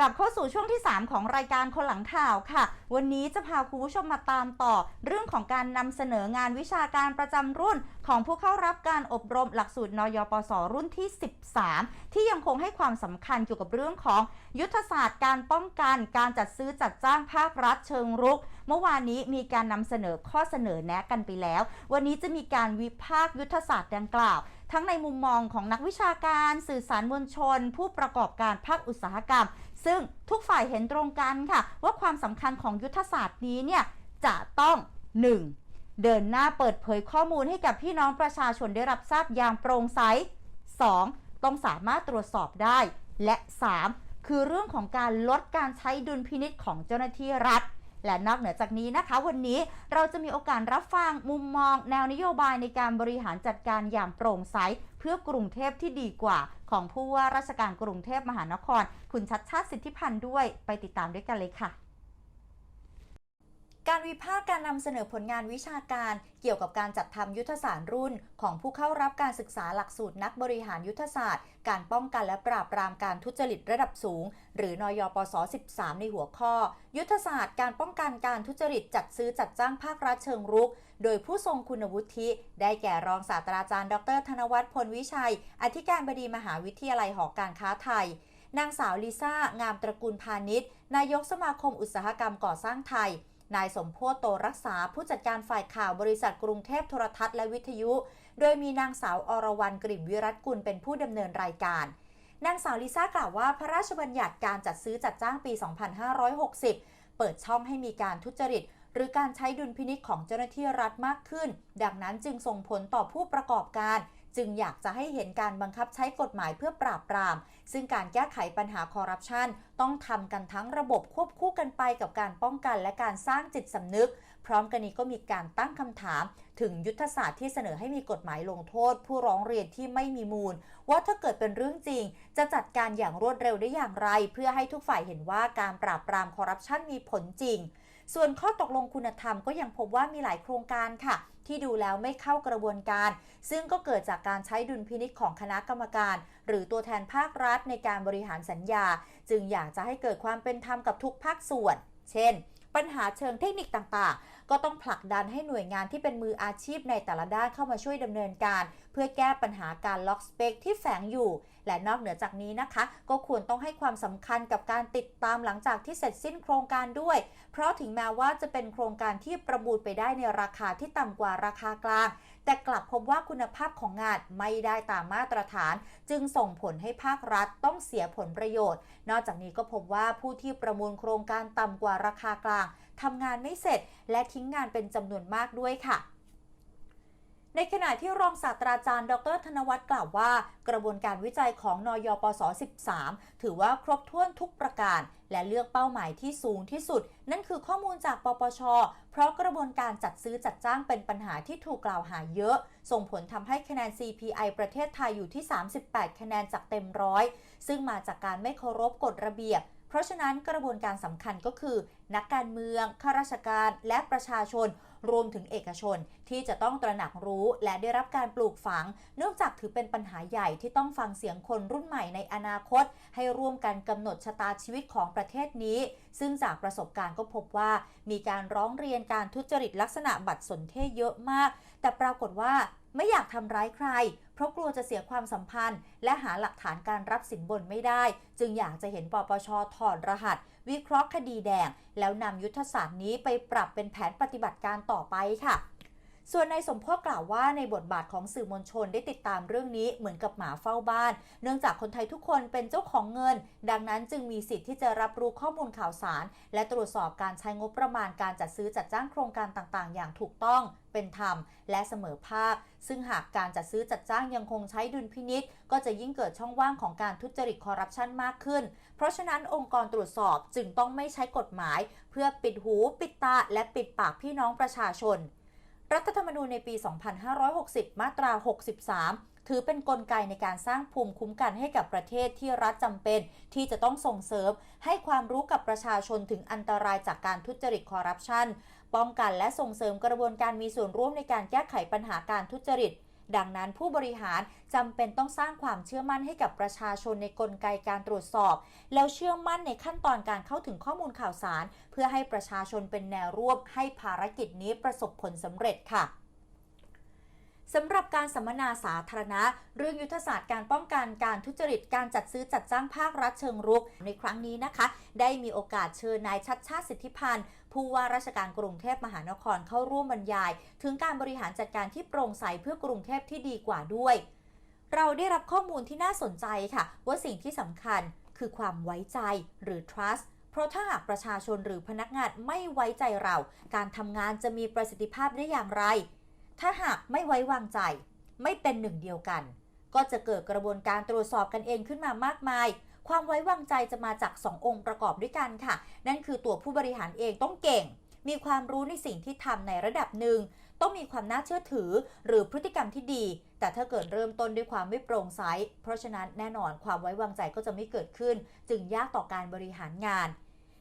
กลับเข้าสู่ช่วงที่ 3 ของรายการคนหลังข่าวค่ะ วันนี้จะพาคุณผู้ชมมาตามต่อ เรื่องของการนำเสนองานวิชาการประจำรุ่น ของผู้เข้ารับการอบรมหลักสูตรนยปสรุ่นที่ 13 ที่ยังคงให้ความสำคัญเกี่ยวกับเรื่องของยุทธศาสตร์การป้องกัน การจัดซื้อจัดจ้างภาครัฐเชิงรุก เมื่อวานนี้มีการนำเสนอข้อเสนอแนะกันไปแล้ว วันนี้จะมีการวิพากษ์ยุทธศาสตร์ดังกล่าวทั้งในมุมมองของนักวิชาการ สื่อสารมวลชน ผู้ประกอบการภาคอุตสาหกรรม ซึ่งทุกฝ่ายเห็นตรงกันค่ะ ว่าความสำคัญของยุทธศาสตร์นี้เนี่ยจะต้อง 1. เดินหน้าเปิดเผยข้อมูลให้กับพี่น้องประชาชนได้รับทราบอย่างโปร่งใส 2. ต้องสามารถตรวจสอบได้ และ 3. คือเรื่องของการลดการใช้ดุลพินิษของเจ้าหน้าที่รัฐ และนอกเหนือจากนี้นะคะ วันนี้เราจะมีโอกาสรับฟังมุมมอง แนวนโยบายในการบริหารจัดการอย่างโปร่งใสเพื่อกรุงเทพที่ดีกว่า ของผู้ว่าราชการกรุงเทพมหานคร คุณชัดชาติสิทธิพันธ์ด้วยไปติดตามด้วยกันเลยค่ะ การวิพากษ์การนำเสนอผลงานวิชาการเกี่ยวกับการจัดทำยุทธศาสตร์รุ่น ของผู้เข้ารับการศึกษาหลักสูตรนักบริหารยุทธศาสตร์ การป้องกันและปราบปรามการทุจริตระดับสูง หรือนยปส13 ในหัวข้อ ยุทธศาสตร์การป้องกันการทุจริตจัดซื้อจัดจ้างภาครัฐเชิงรุก โดยผู้ทรงคุณวุฒิ ได้แก่รองศาสตราจารย์ ดร ธนวัฒน์พลวิชัย อธิการบดีมหาวิทยาลัยหอการค้าไทยนางสาวลิซ่างามตระกูลพาณิชย์ นายกสมาคมอุตสาหกรรมก่อสร้างไทย นายสมโพธโตรักษาผู้จัดการฝ่ายข่าวบริษัทกรุงเทพโทรทัศน์และวิทยุ โดยมีนางสาวอรวรรณกลิ่มวิรัตกุลเป็นผู้ดำเนินรายการนางสาวลิซ่ากล่าวว่าพระราชบัญญัติการจัดซื้อจัดจ้างปี 2560 เปิดช่องให้มีการทุจริต หรือการใช้ดุลพินิจของเจ้าหน้าที่รัฐมากขึ้น ดังนั้นจึงส่งผลต่อผู้ประกอบการ จึงอยากจะให้เห็นการบังคับใช้กฎหมายเพื่อปราบปราม ซึ่งการแก้ไขปัญหาคอร์รัปชันต้องทำกันทั้งระบบควบคู่กันไปกับการป้องกันและการสร้างจิตสำนึก พร้อมกันนี้ก็มีการตั้งคำถาม ถึงยุทธศาสตร์ที่เสนอให้มีกฎหมายลงโทษ ผู้ร้องเรียนที่ไม่มีมูล ว่าถ้าเกิดเป็นเรื่องจริง จะจัดการอย่างรวดเร็วได้อย่างไร เพื่อให้ทุกฝ่ายเห็นว่าการปราบปรามคอร์รัปชันมีผลจริง ส่วนข้อตกลงคุณธรรมก็ยังพบว่ามีหลายโครงการค่ะ ที่ดูแล้วไม่เข้ากระบวนการ ซึ่งก็เกิดจากการใช้ดุลพินิษของคณะกรรมการ หรือตัวแทนภาครัฐในการบริหารสัญญา จึงอยากจะให้เกิดความเป็นธรรมกับทุกภาคส่วน เช่น ปัญหาเชิงเทคนิคต่างๆ ก็ต้องผลักดันให้หน่วยงานที่เป็นมืออาชีพในแต่ละด้านเข้ามาช่วยดำเนินการ เพื่อแก้ปัญหาการล็อกสเปคที่แฝงอยู่ และนอกเหนือจากนี้นะคะ ก็ควรต้องให้ความสำคัญกับการติดตามหลังจากที่เสร็จสิ้นโครงการด้วย เพราะถึงแม้ว่าจะเป็นโครงการที่ประมูลไปได้ในราคาที่ต่ำกว่าราคากลาง แต่กลับพบว่าคุณภาพของงานไม่ได้ตามมาตรฐาน จึงส่งผลให้ภาครัฐต้องเสียผลประโยชน์ นอกจากนี้ก็พบว่าผู้ที่ประมูลโครงการต่ำกว่าราคากลางทำงานไม่เสร็จและทิ้ิ้งงานเป็นจำนวนมากด้วยค่ะในขณะที่รองศาสตราจารย์ ดร ธนวัฒน์กล่าวว่า กระบวนการวิจัยของนยปส13 ถือว่าครบถ้วนทุกประการ และเลือกเป้าหมายที่สูงที่สุด นั่นคือข้อมูลจากปปช เพราะกระบวนการจัดซื้อจัดจ้างเป็นปัญหาที่ถูกกล่าวหาเยอะ ส่งผลทำให้คะแนน CPI ประเทศไทยอยู่ที่ 38 คะแนนจากเต็มร้อยซึ่งมาจากการไม่เคารพกฎระเบียบ เพราะฉะนั้นกระบวนการสำคัญก็คือ นักการเมืองข้าราชการและประชาชน รวมถึงเอกชนที่จะต้องตระหนักรู้และได้รับการปลูกฝัง เนื่องจากถือเป็นปัญหาใหญ่ที่ต้องฟังเสียงคนรุ่นใหม่ในอนาคต ให้ร่วมกันกำหนดชะตาชีวิตของประเทศนี้ ซึ่งจากประสบการณ์ก็พบว่า มีการร้องเรียนการทุจริตลักษณะบัตรสนเทศเยอะมาก แต่ปรากฏว่า ไม่อยากทำร้ายใคร เพราะกลัวจะเสียความสัมพันธ์ และหาหลักฐานการรับสินบนไม่ได้ จึงอยากจะเห็นปปชถอดรหัส วิเคราะห์คดีแดง แล้วนำยุทธศาสตร์นี้ไปปรับเป็นแผนปฏิบัติการต่อไปค่ะ ส่วนนายสมโพศกล่าวว่าในบทบาทของสื่อมวลชนได้ติดตามเรื่องนี้เหมือนกับหมาเฝ้าบ้าน เนื่องจากคนไทยทุกคนเป็นเจ้าของเงิน ดังนั้นจึงมีสิทธิ์ที่จะรับรู้ข้อมูลข่าวสาร และตรวจสอบการใช้งบประมาณการจัดซื้อจัดจ้างโครงการต่างๆ อย่างถูกต้องเป็นธรรม และเสมอภาค ซึ่งหากการจัดซื้อจัดจ้างยังคงใช้ดุลพินิษก็จะยิ่งเกิดช่องว่างของการทุจริตคอร์รัปชันมากขึ้น เพราะฉะนั้นองค์กรตรวจสอบจึงต้องไม่ใช้กฎหมาย เพื่อปิดหู ปิดตา และปิดปากพี่น้องประชาชน รัฐธรรมนูญในปี 2560 มาตรา 63 ถือเป็นนกลไกในการสร้างภูมิคุ้มกันให้กับประเทศที่รัฐจำเป็น ที่จะต้องส่งเสริม ให้ความรู้กับประชาชนถึงอันตรายจากการทุจริตคอร์รัปชันป้องกันและส่งเสริมกระบวนการมีส่วนร่วมในการแก้ไขปัญหาการทุจริต ดังนั้นผู้บริหารจำเป็นต้องสร้างความเชื่อมั่นให้กับประชาชนในกลไกการตรวจสอบ แล้วเชื่อมั่นในขั้นตอนการเข้าถึงข้อมูลข่าวสาร เพื่อให้ประชาชนเป็นแนวร่วมให้ภารกิจนี้ประสบผลสำเร็จค่ะ สำหรับการสัมมนาสาธารณะ เรื่องยุทธศาสตร์การป้องกันการทุจริตการจัดซื้อจัดจ้างภาครัฐเชิงรุก ในครั้งนี้นะคะ ได้มีโอกาสเชิญนายชัดชาติสิทธิพันธ์ผู้ว่าราชการกรุงเทพมหานครเข้าร่วมบรรยาย ถึงการบริหารจัดการที่โปร่งใสเพื่อกรุงเทพที่ดีกว่าด้วย เราได้รับข้อมูลที่น่าสนใจค่ะ ว่าสิ่งที่สำคัญคือความไว้ใจหรือ trust เพราะถ้าหากประชาชนหรือพนักงานไม่ไว้ใจเรา การทำงานจะมีประสิทธิภาพได้อย่างไร ถ้าหากไม่ไว้วางใจ ไม่เป็นหนึ่งเดียวกัน ก็จะเกิดกระบวนการตรวจสอบกันเองขึ้นมามากมาย ความไว้วางใจจะมาจาก 2 องค์ประกอบด้วยกันค่ะ นั่นคือตัวผู้บริหารเองต้องเก่ง มีความรู้ในสิ่งที่ทำในระดับหนึ่ง ต้องมีความน่าเชื่อถือ หรือพฤติกรรมที่ดี แต่ถ้าเกิดเริ่มต้นด้วยความไม่โปร่งใส เพราะฉะนั้นแน่นอนความไว้วางใจก็จะไม่เกิดขึ้น จึงยากต่อการบริหารงาน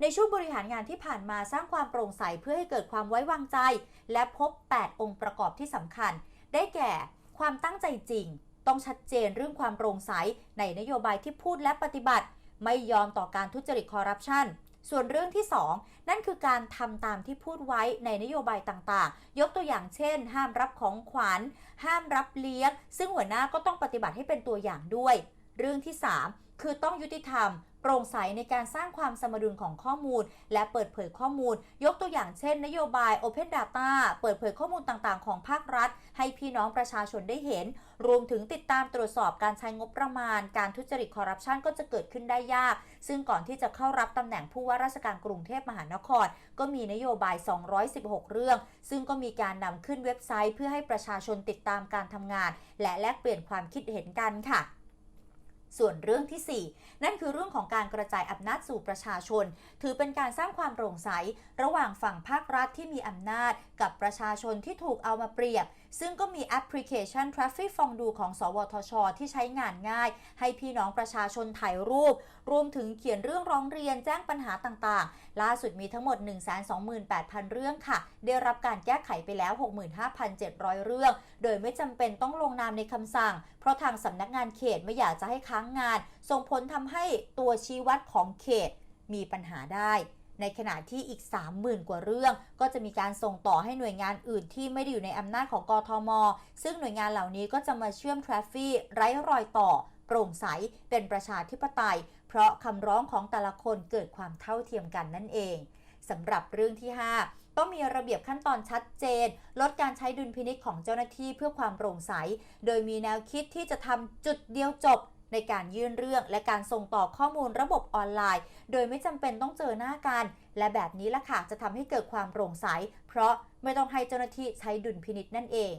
ในช่วงบริหารงานที่ผ่านมาสร้างความโปร่งใสเพื่อให้เกิดความไว้วางใจ และพบ 8 องค์ประกอบที่สำคัญ ได้แก่ ความตั้งใจจริง ต้องชัดเจนเรื่องความโปร่งใส ในนโยบายที่พูดและปฏิบัติ ไม่ยอมต่อการทุจริตคอร์รัปชันส่วนเรื่องที่ 2 นั่นคือการทำตามที่พูดไว้ในนโยบายต่างๆ ยกตัวอย่างเช่น ห้ามรับของขวัญ ห้ามรับเลี้ยง ซึ่งหัวหน้าก็ต้องปฏิบัติให้เป็นตัวอย่างด้วย เรื่องที่ 3 คือต้องยุติธรรม โปร่งใสในการสร้างความสมดุลของข้อมูล และเปิดเผยข้อมูล ยกตัวอย่างเช่น นโยบาย Open Data เปิดเผยข้อมูลต่างๆ ของภาครัฐ ให้พี่น้องประชาชนได้เห็น รวมถึงติดตามตรวจสอบการใช้งบประมาณ การทุจริตคอร์รัปชันก็จะเกิดขึ้นได้ยาก ซึ่งก่อนที่จะเข้ารับตำแหน่งผู้ว่าราชการกรุงเทพมหานคร ก็มีนโยบาย 216 เรื่อง ซึ่งก็มีการนำขึ้นเว็บไซต์ เพื่อให้ประชาชนติดตามการทำงาน และแลกเปลี่ยนความคิดเห็นกันค่ะ ส่วนเรื่องที่ 4 นั่นคือเรื่องของการกระจายอำนาจสู่ประชาชน ถือเป็นการสร้างความโปร่งใส ระหว่างฝั่งภาครัฐที่มีอำนาจ กับประชาชนที่ถูกเอามาเปรียบ ซึ่งก็มีแอปพลิเคชัน Traffic ฟองดูของ สวทช ที่ใช้งานง่าย ให้พี่น้องประชาชนถ่ายรูป รวมถึงเขียนเรื่องร้องเรียนแจ้งปัญหาต่างๆ ล่าสุดมีทั้งหมด 128,000 เรื่องค่ะ ได้รับการแก้ไขไปแล้ว 65,700 เรื่อง โดยไม่จำเป็นต้องลงนามในคำสั่ง เพราะทางสำนักงานเขตไม่อยากจะให้ค้างงาน ส่งผลทำให้ตัวชี้วัดของเขตมีปัญหาได้ ในขณะที่อีก 30,000 กว่าเรื่อง ก็จะมีการส่งต่อให้หน่วยงานอื่นที่ไม่ได้อยู่ในอำนาจของกทม ซึ่งหน่วยงานเหล่านี้ก็จะมาเชื่อมทราฟฟี่ไร้รอยต่อโปร่งใสเป็นประชาธิปไตย เพราะคำร้องของแต่ละคนเกิดความเท่าเทียมกันนั่นเองสำหรับเรื่องที่ 5 ต้องมีระเบียบขั้นตอนชัดเจน ลดการใช้ดุลพินิจของเจ้าหน้าที่เพื่อความโปร่งใส โดยมีแนวคิดที่จะทำจุดเดียวจบ ในการยื่นเรื่องและการส่งต่อข้อมูลระบบออนไลน์ โดยไม่จำเป็นต้องเจอหน้ากัน และแบบนี้ละค่ะจะทำให้เกิดความโปร่งใส เพราะไม่ต้องให้เจ้าหน้าที่ใช้ดุลพินิจนั่นเอง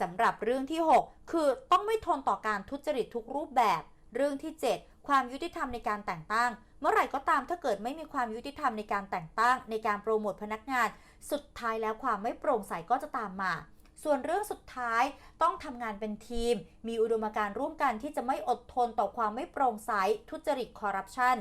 สำหรับเรื่องที่ 6 คือต้องไม่ทนต่อการทุจริตทุกรูปแบบ เรื่องที่ 7 ความยุติธรรมในการแต่งตั้ง เมื่อไหร่ก็ตามถ้าเกิดไม่มีความยุติธรรมในการแต่งตั้ง ในการโปรโมทพนักงาน สุดท้ายแล้วความไม่โปร่งใสก็จะตามมา ส่วนเรื่องสุดท้ายต้องทำงานเป็นทีม มีอุดมการณ์ร่วมกันที่จะไม่อดทนต่อความไม่โปร่งใสทุจริตคอร์รัปชัน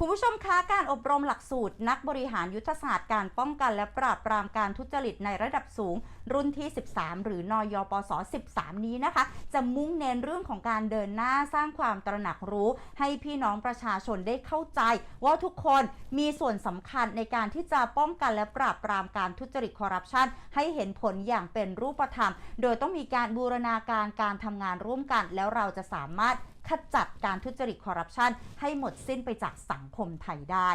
คุณผู้ชมคะการอบรมหลักสูตร นักบริหารยุทธศาสตร์การป้องกันและปราบปรามการทุจริตในระดับสูง รุ่นที่ 13 หรือนอยปส13 นี้นะคะ จะมุ่งเน้นเรื่องของการเดินหน้าสร้างความตระหนักรู้ ให้พี่น้องประชาชนได้เข้าใจ ว่าทุกคนมีส่วนสำคัญในการที่จะป้องกันและปราบปรามการทุจริตคอร์รัปชันให้เห็นผลอย่างเป็นรูปธรรม โดยต้องมีการบูรณาการการทำงานร่วมกัน แล้วเราจะสามารถ ขจัดการทุจริตคอร์รัปชันให้หมดสิ้นไปจากสังคมไทยได้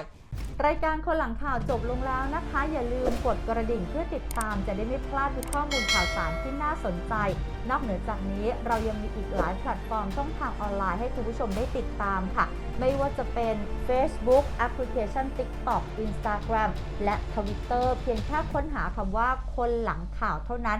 รายการคนหลังข่าวจบลงแล้วนะคะ อย่าลืมกดกระดิ่งเพื่อติดตามจะได้ไม่พลาดทุกข้อมูลข่าวสารที่น่าสนใจ นอกเหนือจากนี้เรายังมีอีกหลายแพลตฟอร์มช่องทางออนไลน์ให้คุณผู้ชมได้ติดตามค่ะ ไม่ว่าจะเป็น Facebook แอปพลิเคชัน TikTok Instagram และ Twitter เพียงแค่ค้นหาคำว่าคนหลังข่าวเท่านั้น